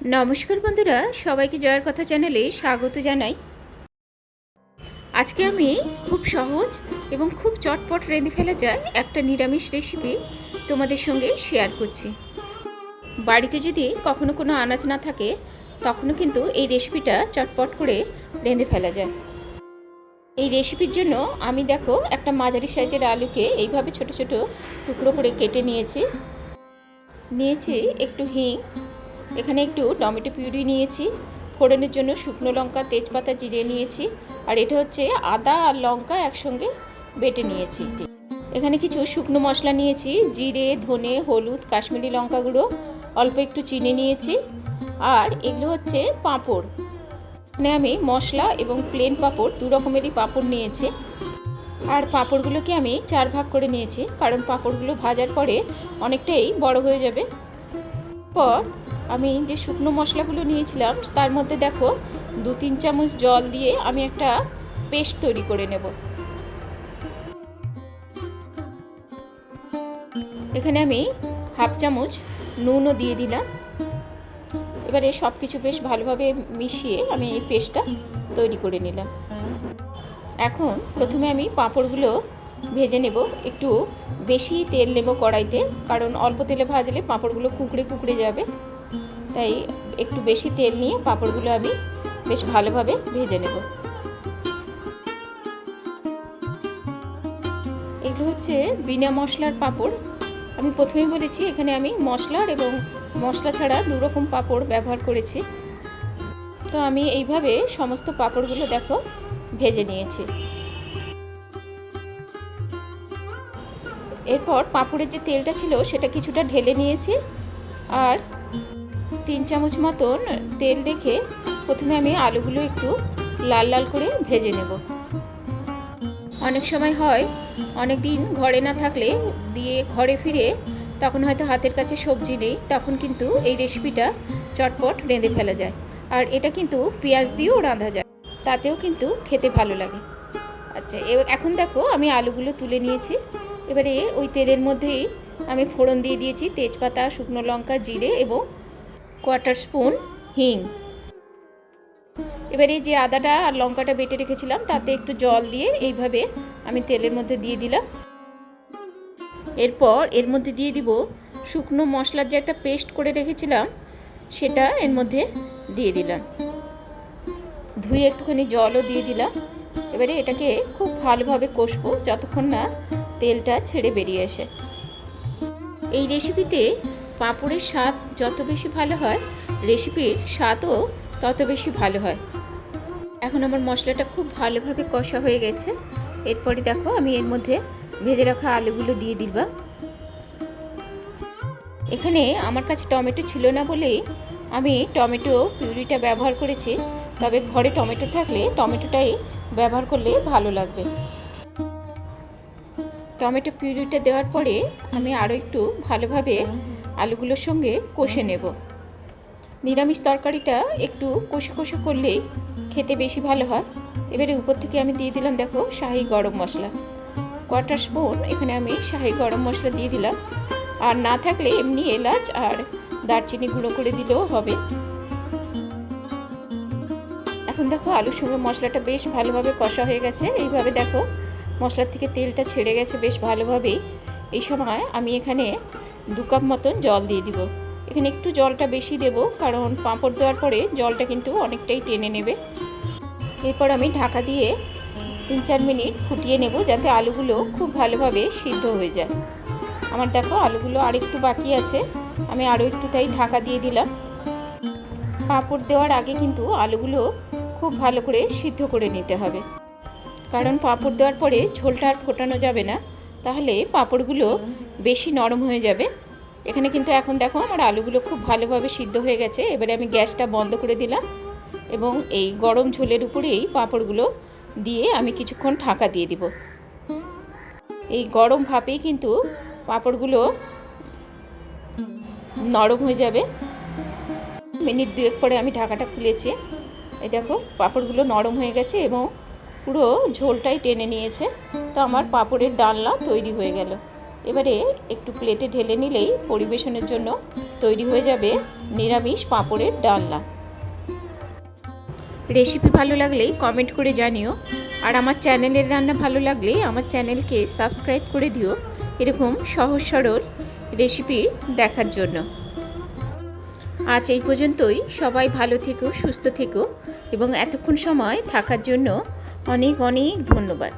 নমস্কার বন্ধুরা, সবাইকে জয়ের কথা চ্যানেলে স্বাগত জানাই। আজকে আমি খুব সহজ এবং খুব চটপট রেঁধে ফেলা যায় একটা নিরামিষ রেসিপি তোমাদের সঙ্গে শেয়ার করছি। বাড়িতে যদি কখনো কোনো আনাজ না থাকে, তখনও কিন্তু এই রেসিপিটা চটপট করে রেঁধে ফেলা যায়। এই রেসিপির জন্য আমি দেখো একটা মাঝারি সাইজের আলুকে এইভাবে ছোট ছোট টুকরো করে কেটে নিয়েছি। নিয়েছি একটু হিং এখানে একটু টমেটো পিউরি নিয়েছি, ফোড়নের জন্য শুকনো লঙ্কা, তেজপাতা জিরে নিয়েছি, আর এটা হচ্ছে আদা আর লঙ্কা একসঙ্গে বেটে নিয়েছি। এখানে কিছু শুকনো মশলা নিয়েছি, জিরে, ধনে, হলুদ, কাশ্মীরি লঙ্কা গুঁড়ো, অল্প একটু চিনি নিয়েছি, আর এগুলো হচ্ছে পাঁপড়। এখানে আমি মশলা এবং প্লেন পাঁপড়, দু রকমেরই পাঁপড় নিয়েছি। আর পাঁপড়গুলোকে আমি চার ভাগ করে নিয়েছি, কারণ পাঁপড়গুলো ভাজার পরে অনেকটাই বড় হয়ে যাবে। পর আমি যে শুকনো মশলাগুলো নিয়েছিলাম, তার মধ্যে দেখো দু তিন চামচ জল দিয়ে আমি একটা পেস্ট তৈরি করে নেব। এখানে আমি হাফ চামচ নুনও দিয়ে দিলাম। এবারে সব কিছু বেশ ভালোভাবে মিশিয়ে আমি এই পেস্টটা তৈরি করে নিলাম। এখন প্রথমে আমি পাঁপড়গুলো ভেজে নেব। একটু বেশি তেল নেব কড়াইতে, কারণ অল্প তেলে ভাজলে পাঁপড়গুলো কুকড়ে কুকড়ে যাবে। তাই একটু বেশি তেল নিয়ে পাঁপড়গুলো আমি বেশ ভালোভাবে ভেজে নেব। এগুলো হচ্ছে বিনা মশলার পাঁপড়। আমি প্রথমেই বলেছি, এখানে আমি মশলার এবং মশলা ছাড়া দু রকম পাঁপড় ব্যবহার করেছি। তো আমি এইভাবে সমস্ত পাঁপড়গুলো দেখো, ভেজে নিয়েছি। এরপর পাঁপড়ের যে তেলটা ছিল, সেটা কিছুটা ঢেলে নিয়েছি। আর তিন চামচ মতন তেল রেখে প্রথমে আমি আলুগুলো একটু লাল লাল করে ভেজে নেব। অনেক সময় হয়, অনেক দিন ঘরে না থাকলে দিয়ে ঘরে ফিরে তখন হয়তো হাতের কাছে সবজি নেই, তখন কিন্তু এই রেসিপিটা চটপট রেঁধে ফেলা যায়। আর এটা কিন্তু পেঁয়াজ দিয়েও রাঁধা যায়, তাতেও কিন্তু খেতে ভালো লাগে। আচ্ছা এবার এখন দেখো আমি আলুগুলো তুলে নিয়েছি। এবারে ওই তেলের মধ্যেই আমি ফোড়ন দিয়ে দিয়েছি তেজপাতা, শুকনো লঙ্কা, জিরে এবং কোয়ার্টার স্পুন হিং এবারে যে আদাটা আর লঙ্কাটা বেটে রেখেছিলাম, তাতে একটু জল দিয়ে এইভাবে আমি তেলের মধ্যে দিয়ে দিলাম। এরপর এর মধ্যে দিয়ে দিব শুকনো মশলার যে একটা পেস্ট করে রেখেছিলাম, সেটা এর মধ্যে দিয়ে দিলাম। ধুয়ে একটুখানি জলও দিয়ে দিলাম। এবারে এটাকে খুব ভালোভাবে কষবো যতক্ষণ না তেলটা ছেড়ে বেরিয়ে আসে। এই রেসিপিতে পাঁপড়ের স্বাদ যত বেশি ভালো হয়, রেসিপির স্বাদও তত বেশি ভালো হয়। এখন আমার মশলাটা খুব ভালোভাবে কষা হয়ে গেছে। এরপরে দেখো, আমি এর মধ্যে ভেজে রাখা আলুগুলো দিয়ে দিবা এখানে আমার কাছে টমেটো ছিল না বলেই আমি টমেটো পিউরিটা ব্যবহার করেছি। তবে ঘরে টমেটো থাকলে টমেটোটাই ব্যবহার করলে ভালো লাগবে। টমেটো পিউরিটা দেওয়ার পরে আমি আরও একটু ভালোভাবে আলুগুলোর সঙ্গে কষে নেব। নিরামিষ তরকারিটা একটু কষে কষে করলেই খেতে বেশি ভালো হয়। এবারে উপর থেকে আমি দিয়ে দিলাম, দেখো, শাহি গরম মশলা। কোয়ার্টার স্পুন এখানে আমি শাহি গরম মশলা দিয়ে দিলাম। আর না থাকলে এমনি এলাচ আর দারচিনি গুঁড়ো করে দিলেও হবে। এখন দেখো, আলুর সঙ্গে মশলাটা বেশ ভালোভাবে কষা হয়ে গেছে। এইভাবে দেখো, মশলার থেকে তেলটা ছেড়ে গেছে বেশ ভালোভাবেই। এই সময় আমি এখানে দু কাপ মতন জল দিয়ে দিব। এখানে একটু জলটা বেশি দেব, কারণ পাঁপড় দেওয়ার পরে জলটা কিন্তু অনেকটাই টেনে নেবে। এরপর আমি ঢাকা দিয়ে তিন চার মিনিট ফুটিয়ে নেব যাতে আলুগুলো খুব ভালোভাবে সিদ্ধ হয়ে যায়। আমার দেখো আলুগুলো আর একটু বাকি আছে, আমি আরও একটু তাই ঢাকা দিয়ে দিলাম। পাঁপড় দেওয়ার আগে কিন্তু আলুগুলো খুব ভালো করে সিদ্ধ করে নিতে হবে। কারণ পাঁপড় দেওয়ার পরে ঝোলটা আর ফোটানো যাবে না, তাহলে পাঁপড়গুলো বেশি নরম হয়ে যাবে। এখানে কিন্তু এখন দেখো আমার আলুগুলো খুব ভালোভাবে সিদ্ধ হয়ে গেছে। এবারে আমি গ্যাসটা বন্ধ করে দিলাম এবং এই গরম ঝোলের উপরেই পাঁপড়গুলো দিয়ে আমি কিছুক্ষণ ঢাকা দিয়ে দিব। এই গরম ভাপেই কিন্তু পাঁপড়গুলো নরম হয়ে যাবে। মিনিট দুয়েক পরে আমি ঢাকাটা খুলেছি। এই দেখো পাঁপড়গুলো নরম হয়ে গেছে এবং পুরো ঝোলটাই টেনে নিয়েছে। তো আমার পাঁপড়ের ডালনা তৈরি হয়ে গেল। এবারে একটু প্লেটে ঢেলে নিলেই পরিবেশনের জন্য তৈরি হয়ে যাবে নিরামিষ পাঁপড়ের ডালনা। রেসিপি ভালো লাগলে কমেন্ট করে জানিও। আর আমার চ্যানেলের রান্না ভালো লাগলে আমার চ্যানেলকে সাবস্ক্রাইব করে দিও এরকম সহজ সরল রেসিপি দেখার জন্য। আজ এই পর্যন্তই। সবাই ভালো থেকো, সুস্থ থেকো এবং এতক্ষণ সময় থাকার জন্য অনেক অনেক ধন্যবাদ।